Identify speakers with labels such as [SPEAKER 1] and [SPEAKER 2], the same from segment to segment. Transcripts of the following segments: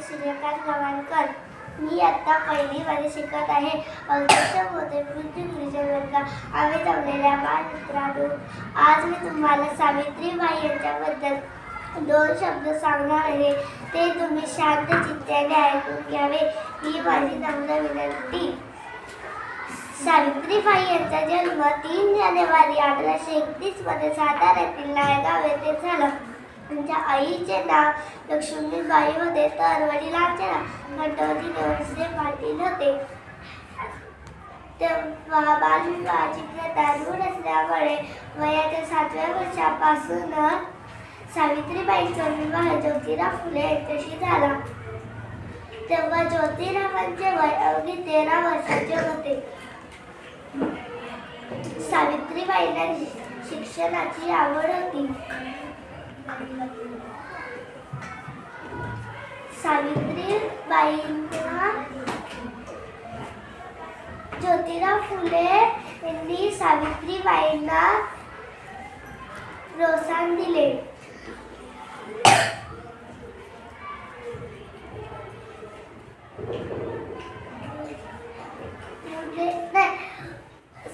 [SPEAKER 1] सूर्यकांत गवाणकर मी आता पहिलीमध्ये शिकत आहे. अध्यक्ष होते पृथ्वी गुरुजन वर्ग. आम्ही जमलेल्या बालमित्रांनो आज मी तुम्हाला सावित्रीबाई यांच्याबद्दल दोन शब्द सांगणार आहे. ते तुम्ही शांत चित्त्याने ऐकून घ्यावे. ही माझी नम्र विनंती. सावित्रीबाई यांचा जन्म तीन जानेवारी अठराशे एकतीसमध्ये साताऱ्यातील नायगाव येथे झाला. त्यांच्या आईचे नाव लक्ष्मीबाई होते. तर वडिलांचे नाव खंडोजी नेवसे पाटील होते. तेव्हा बालविवाहाची प्रथा दूर असल्यामुळे वयाच्या सातव्या वर्षापासून सावित्रीबाईंचा विवाह ज्योतिराव फुले यांच्याशी झाला. तेव्हा ज्योतिरावांचे वय अवघी तेरा वर्षाचे होते. सावित्रीबाईंना शिक्षणाची आवड होती. सावित्रीबाईंना ज्योतिराव फुले यांनी सावित्रीबाईंना प्रोत्साहन दिले. म्हणजे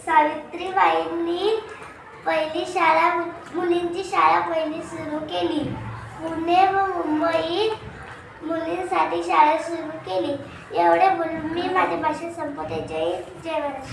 [SPEAKER 1] सावित्रीबाईंनी पहिली शाळा मुलींची शाळा पहिली सुरू केली. पुणे व मुंबईत मुलींसाठी शाळा सुरू केली. एवढे बोलून मी माझी भाषा संपवते. जय जय महाराज